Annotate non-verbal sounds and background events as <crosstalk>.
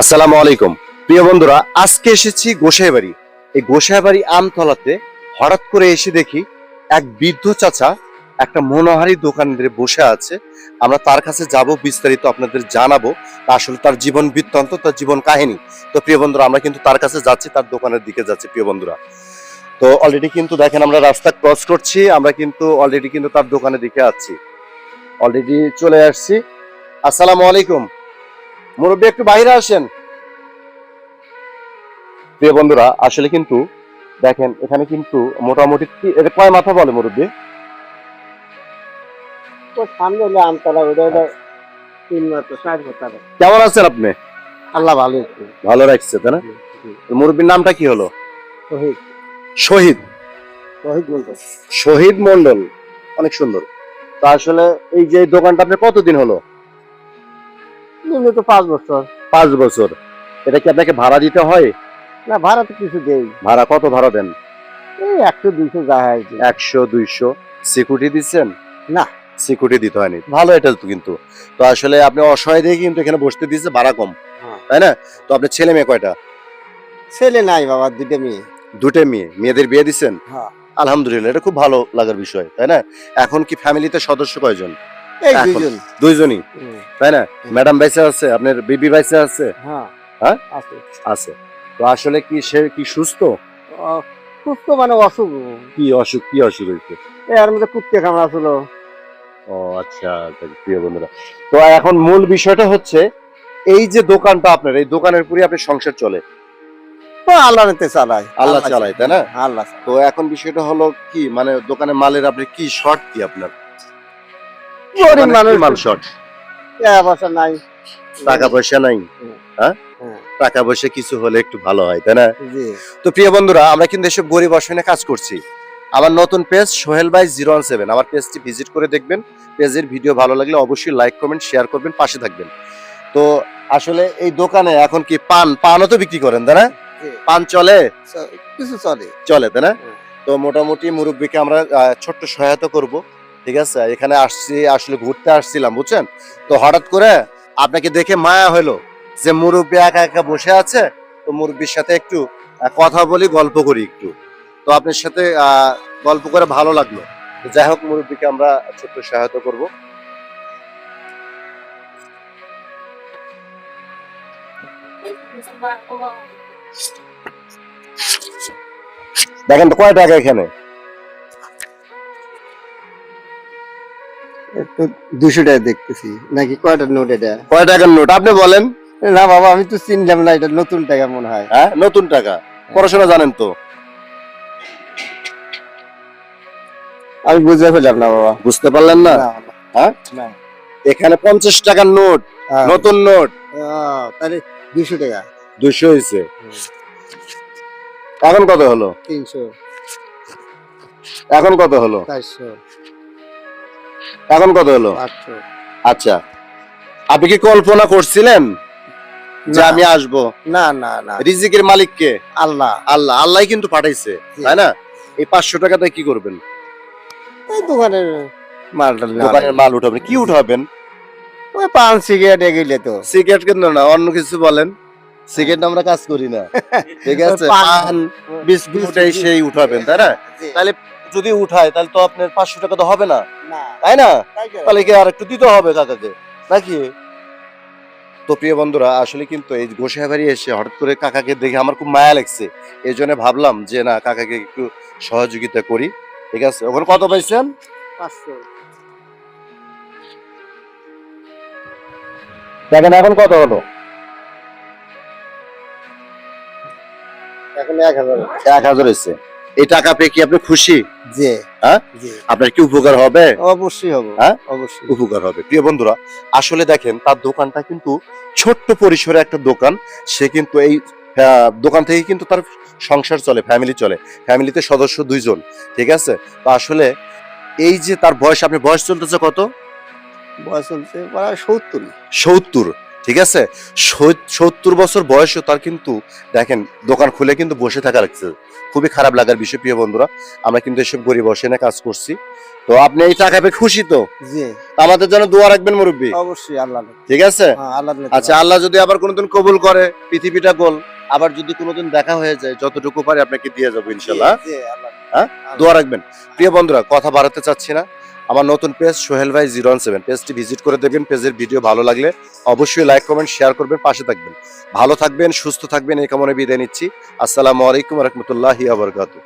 আসসালামু আলাইকুম। প্রিয় বন্ধুরা, আজকে এসেছি গোসাইবাড়ি। এই গোসাইবাড়ি আমতলাতে হঠাৎ করে এসে দেখি এক বৃদ্ধ চাচা একটা মনোহারি দোকানে বসে আছে। আমরা তার কাছে যাব, বিস্তারিত আপনাদের জানাব। আসলে তার জীবন বৃত্তান্ত, তার জীবন কাহিনী। তো প্রিয় বন্ধুরা, আমরা কিন্তু তার কাছে যাচ্ছি, তার দোকানের দিকে যাচ্ছি, প্রিয় বন্ধুরা। তো অলরেডি কিন্তু দেখেন আমরা রাস্তা ক্রস করছি, আমরা কিন্তু অলরেডি কিন্তু তার দোকানের দিকে আছি। অলরেডি চলে আসছি। আসসালামু আলাইকুম। মুরব্বী একটু বাইরে আসেন। প্রিয় বন্ধুরা আসলে কিন্তু দেখেন এখানে কিন্তু মোটামুটি এটা কয় মাথা বলে মুরব্বী? সামনে হলে আমতলা ওটা হলো তিন মাত্র ষাট বছর কেমন আছেন আপনি? আল্লাহ ভালো একটু ভালো রাখছে তাই না? মুরব্বীর নামটা কি হলো? শহীদ। শহীদ। শহীদ বলতো শহীদ মন্ডল অনেক সুন্দর। তো আসলে এই যে দোকানটা আপনি কতদিন হলো? নিম্নত পাঁচ বছর। পাঁচ বছর। এটা কি আপনাকে ভাড়া দিতে হয়? না ভাড়া তো কিছু দেই। ভাড়া কত ভাড়া দেন? এই একশো দুইশো যা হয় একশো দুইশো। সিকিউরিটি দিচ্ছেন? না। সিকিউরিটি দিতে হয়নি। ভালো এটা তো কিন্তু। তো আসলে আপনি অসহায় দিয়ে কিন্তু এখানে বসতে দিচ্ছে ভাড়া কম। হ্যাঁ। তাই না? তো আপনার ছেলে মেয়ে কয়টা? ছেলে নাই বাবা দুটো মেয়ে। দুটো মেয়ে। মেয়েদের বিয়ে দিচ্ছেন? হ্যাঁ। আলহামদুলিল্লাহ এটা খুব ভালো লাগার বিষয় তাই না? এখন কি ফ্যামিলিতে সদস্য কয়জন? এই। দুইজনই তাই না? ম্যাডাম বাইসে আছে আপনার বিবি বাইসে আছে। হ্যাঁ। হ্যাঁ? আছে। আছে। তো আসলে কি সে কি সুস্থ? সুস্থ মানে অসুখ। কি অসুখ কি অসুখ হয়েছে? এর মধ্যে কুত্তে কামড়া ছিল ও আচ্ছা প্রিয় বন্ধুরা। তো এখন মূল বিষয়টা হচ্ছে এই যে দোকানটা আপনার এই দোকানের পুরি আপনার সংসার চলে। আল্লাহ নিতে চালাই আল্লাহ চালায়, তাই না? আল্লাহ তো এখন বিষয়টা হলো কি মানে দোকানের মালের আপনি কি শর্ট কি আপনার? গরিব দোকানে মানুষ শর্ট? পয়সা নাই। টাকা পয়সা নাই? হ্যাঁ, টাকা পয়সা কিছু হলে একটু ভালো হয় তাই না? তো প্রিয় বন্ধুরা আমরা কিন্তু এসব গরিব অসহায় কাজ করছি। আমার নতুন page Sohel zero one seven. আমার পেজটি ভিজিট করে দেখবেন। পেজের ভিডিও ভালো লাগলে অবশ্যই লাইক কমেন্ট শেয়ার করবেন পাশে থাকবেন। তো আসলে এই দোকানে এখন কি পান? পানও তো বিক্রি করেন তাই না? পান চলে? কিছু চলে। চলে তাই না? তো মোটামুটি মুরব্বীকে আমরা ছোট্ট সহায়তা করব। ঠিক আছে? এখানে আসছি, আসলে ঘুরতে আসছিলাম, বুঝছেন? তো হঠাৎ করে আপনাকে দেখে মায়া হলো যে মুরব্বী একা একা বসে আছে, তো মুরব্বীর সাথে একটু কথা বলি, গল্প করি একটু। তো আপনার সাথে গল্প করে ভালো লাগল। যাই হোক, মুরব্বীকে আমরা ছোট্ট সহায়তা করব। দেখেন তো কয় এখানে? দুশো টাকা দেখতেছি। নাকি কয়টা নোট এটা? কয় টাকার নোট? আপনি বলেন। না বাবা আমি তো চিনলাম না এটা নতুন টাকা মনে হয়। হ্যাঁ নতুন টাকা। পড়াশোনা জানেন তো। আমি বুঝতে পারলাম না বাবা। বুঝতে পারলেন না? হ্যাঁ? এখানে পঞ্চাশ টাকার নোট হ্যাঁ। নতুন নোট। তাহলে দুশো টাকা। দুশো হয়েছে এখন কত হলো? তিনশো। এখন কত হলো? চারশো। এখন কত হলো? আচ্ছা। আপনি কি কল্পনা করছিলেন যে আমি আসব? না না না। রিজিকের মালিককে? আল্লাহ। আল্লাহ আল্লাহ কিন্তু পাঠাইছে তাই না? এই পাঁচশো টাকাতে কি করবেন? দোকানের মালটা দোকানের মাল উঠাবেন কি উঠাবেন? ওই পান সিগারেট এগুলো তো। সিগারেট কিন্তু না অন্য কিছু বলেন। সিগারেট আমরা কাজ করি না। <laughs> ঠিক আছে পান- পান বিস্কুট এই সেই উঠাবেন তাই না? তাহলে যদি উঠায় তাহলে তো আপনার পাঁচশো টাকা তো হবে না। না। তাই না? তাহলে কি আর একটু দিতে হবে কাকাকে? নাকি? তো প্রিয় বন্ধুরা আসলে কিন্তু এই গোসাই বাড়ি এসে হঠাৎ করে কাকাকে দেখে আমার খুব মায়া লাগছে। এই জন্য ভাবলাম যে না কাকাকে একটু সহযোগিতা করি। ঠিক আছে? ওখানে কত পাইছেন? দেখেন এখন কত হলো? এখন এক হাজার। এক হাজার হয়েছে এই টাকা পেয়ে কি আপনি খুশি? জি। হ্যাঁ? আপনার কি উপকার হবে? অবশ্যই হবে হ্যাঁ? অবশ্যই। উপকার হবে। প্রিয় বন্ধুরা আসলে দেখেন তার দোকানটা কিন্তু ছোট্ট পরিসরে একটা দোকান। সে কিন্তু এই আহ, দোকান থেকে কিন্তু তার সংসার চলে ফ্যামিলি চলে। ফ্যামিলিতে সদস্য দুইজন ঠিক আছে? তো আসলে এই যে তার বয়স আপনি বয়স চলতেছে কত? বয়স চলছে প্রায় সত্তর। সত্তর। ঠিক আছে? সত্তর বছর বয়সও তার কিন্তু দেখেন দোকান খুলে কিন্তু বসে থাকা লাগছে। খুবই খারাপ লাগার বিষয় প্রিয় বন্ধুরা। আমরা কিন্তু এসব গরিব বসে না কাজ করছি। তো আপনি এই টাকা পেয়ে খুশি তো? আমাদের জন্য দোয়া রাখবেন মুরব্বী। অবশ্যই আল্লাহ ঠিক আছে? হ্যাঁ আল্লাহ আচ্ছা আল্লাহ যদি আবার কোনোদিন কবুল করে পৃথিবীটা গোল আবার যদি কোনোদিন দেখা হয়ে যায় যতটুকু পারে আপনাকে দিয়ে যাব ইনশাল্লাহ হ্যাঁ? দোয়া রাখবেন। প্রিয় বন্ধুরা কথা বাড়াতে চাচ্ছি না। আমার নতুন পেজ সোহেল ভাই জিরো ওয়ান সেভেন। পেজটি ভিজিট করে দেখবেন, পেজের ভিডিও ভালো লাগলে অবশ্যই লাইক, কমেন্ট, শেয়ার করবেন, পাশে থাকবেন। ভালো থাকবেন, সুস্থ থাকবেন, এই কামনে বিদায় নিচ্ছি। আসসালামু আলাইকুম রহমতুল্লাহ আবরকাতু